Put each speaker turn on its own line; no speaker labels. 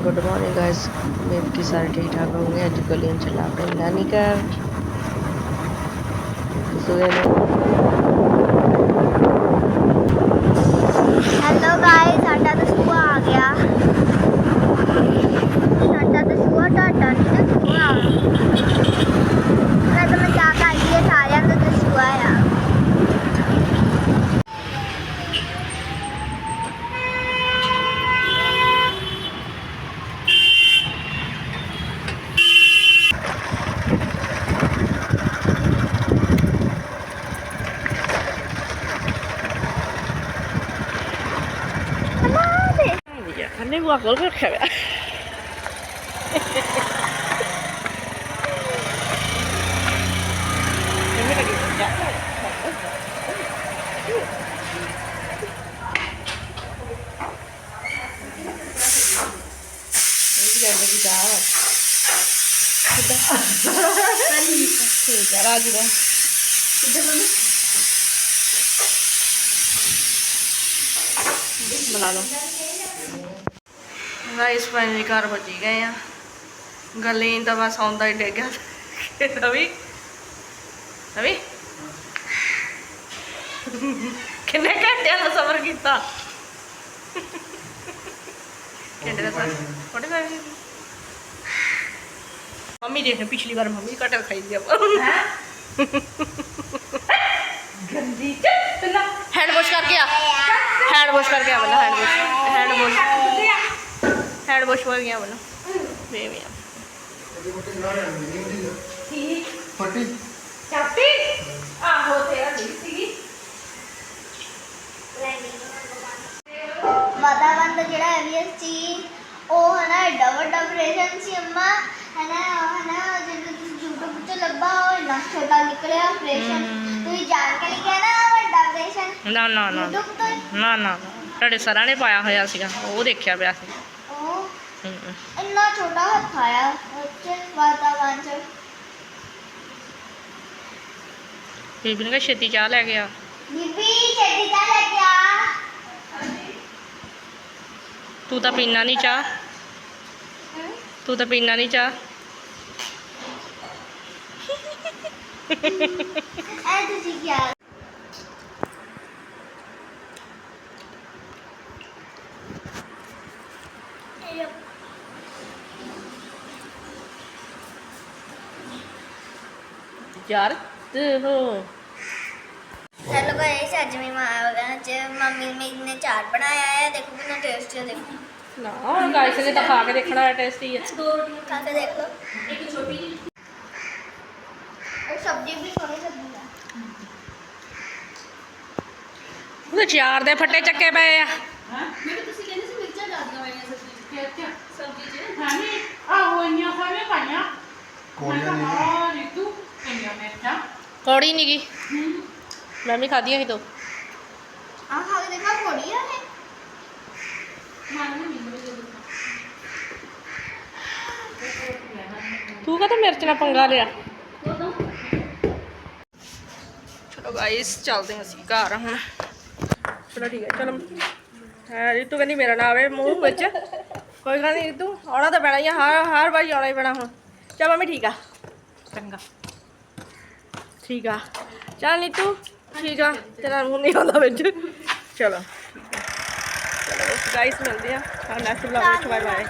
Good morning guys उम्मीद की सारे ठीक ठाक होंगे अज गलियां चला अपने नानी घर सुबह
hello
Uma coisa que eu ठीक है राजू बना लो ਗਾਇਸ ਫਾਈਨਲੀ ਘਰ ਪਹੁੰਚੀ ਗਏ ਆ। ਗੱਲੇ ਤਾਂ ਬਸ ਆਉਂਦਾ ਹੀ ਡਿੱਗ ਗਿਆ। ਰਵੀ? ਰਵੀ? ਕਿੰਨੇ ਘੰਟਿਆਂ ਦਾ ਸਫ਼ਰ ਕੀਤਾ? ਘੰਟੇ ਦਾ ਸਫ਼ਰ? ਕੋਟੇ ਦਾ ਮੰਮੀ ਦੇਖ ਪਿਛਲੀ ਵਾਰ ਮੰਮੀ ਕਟਲ ਖਾਈ ਸੀ ਆਪਾਂ। ਗੰਦੀ ਚੱਪਲਾ। ਹੈਂਡ ਵਾਸ਼ ਕਰਕੇ ਆ। ਹੈਂਡ ਵਾਸ਼ ਕਰਕੇ ਆ ਬੰਦਾ hand wash hand wash hand wash हो गया बोला वे वे
ਫੱਟੀ
ਚਾਪੀ ਆਹੋ ਤੇਰਾ ਨਹੀਂ ਸੀਗੀ
ਵਾਤਾਵਰਨ ਦਾ ਜਿਹੜਾ ਐਵੀਐਸ ਸੀ ਉਹ ਹਨਾ ਐਡਾ ਵੱਡਾ ਆਪਰੇਸ਼ਨ ਸੀ ਅੰਮਾ ਹਨਾ ਹਨਾ ਜਦੋਂ ਤੁਸੀਂ YouTube ਤੇ ਲੱਭਾ ਉਹ ਇੰਨਾ ਛੋਟਾ ਨਿਕਲਿਆ ਆਪਰੇਸ਼ਨ ਤੁਸੀਂ ਜਾਣ ਕੇ ਲਿਖਿਆ ਨਾ ਵੱਡਾ ਆਪਰੇਸ਼ਨ
ਨਾ ਨਾ ਨਾ
YouTube ਤੋਂ ਹੀ।
ਨਾ ਨਾ ਤੁਹਾਡੇ ਸਰਾਂ ਨੇ ਪਾਇਆ ਹੋਇਆ ਸੀਗਾ ਉਹ ਦੇਖਿਆ ਪਿਆ ਸੀ
ਉਹ
ਹਮ, ਹਮ।
ਇੰਨਾ ਛੋਟਾ ਹੱਥ ਆਇਆ ਉੱਥੇ ਵਾਤਾਵਰਨ ਚ
ਬੀਬੀ ਨੇ ਕਿਹਾ ਛੇਤੀ ਚਾਹ ਲੈ ਗਿਆ
ਬੀਬੀ ਛੇਤੀ ਜਾ ਲੈ ਕੇ ਆ
ਤੂੰ ਤਾਂ ਪੀਣਾ ਨਹੀਂ ਚਾਹ
ਹਮ?
ਤੂੰ ਤਾਂ ਨਹੀਂ ਚਾਹ
ਐ ਤੁਸੀਂ ਕੀ ਆ
ਯਾਰ ਤੇ ਹੋ
ਹੈਲੋ ਗਾਇਸ ਅੱਜ ਮੈਂ ਮਾਂ ਚ। ਮੰਮੀ ਮੇਰੀ ਨੇ ਚਾਟ ਬਣਾਇਆ ਹੈ ਦੇਖੋ ਕਿੰਨਾ ਟੇਸਟੀ ਹੈ ਦੇਖੋ।
ਨਾ ਗਾਇਸ ਨੇ ਤਾਂ ਖਾ ਕੇ ਦੇਖਣਾ ਹੈ ਟੇਸਟੀ ਹੈ
ਦੋ ਰੋਟੀਆਂ ਖਾ ਕੇ ਦੇਖ। ਲਓ ਇੱਕ ਛੋਟੀ ਜਿਹੀ। ਉਹ ਸਬਜ਼ੀ ਵੀ ਸੋਹਣੀ ਸਬਜ਼ੀ ਹੈ
ਉਹਦੇ ਚਾਰ ਦੇ ਫੱਟੇ ਚੱਕੇ ਪਏ ਆ।
ਕੋੜੀਆਂ ਨਹੀਂ।
ਕੌੜੀ ਨਹੀਂ ਗਈ ਮੈਂ ਵੀ ਖਾਧੀਆਂ ਸੀ ਦੋ
ਆ ਖਾ ਕੇ ਦੇਖਾ ਕੋੜੀ ਆ ਇਹ?
ਤੂੰ ਕਾ ਮਿਰਚ ਨਾਲ ਪੰਗਾ ਲਿਆ? ਚਲੋ ਗਾਇਸ ਚੱਲਦੇ ਹਾਂ ਅਸੀਂ ਘਰ ਹੁਣ। ਚਲੋ ਠੀਕ ਹੈ ਚਲੋ। ਹੈ ਰਿਤੂ ਕਹਿੰਦੀ ਮੇਰਾ ਨਾਮ ਹੈ ਮੂੰਹ ਵਿੱਚ। ਕੋਈ ਗੱਲ ਨਹੀਂ ਰਿਤੂ ਆਉਣਾ ਤਾਂ ਪੈਣਾ ਹੀ ਆ ਹਰ ਹਰ ਵਾਰੀ ਆਉਣਾ ਹੀ ਪੈਣਾ ਹੁਣ। ਚਲ ਮੰਮੀ ਠੀਕ ਆ। ਚੰਗਾ। ਠੀਕ ਆ। ਚੱਲ ਨੀਤੂ, ਠੀਕ ਆ। ਤੇਰਾ ਮੂੰਹ ਨਹੀਂ ਆਉਂਦਾ ਵਿੱਚ। ਚਲੋ। ਚਲੋ ਗਾਇਸ ਮਿਲਦੇ ਆ। ਹਾਂ ਨੈਕਸਟ ਵਲੌਗ ਵਿੱਚ ਬਾਏ ਬਾਏ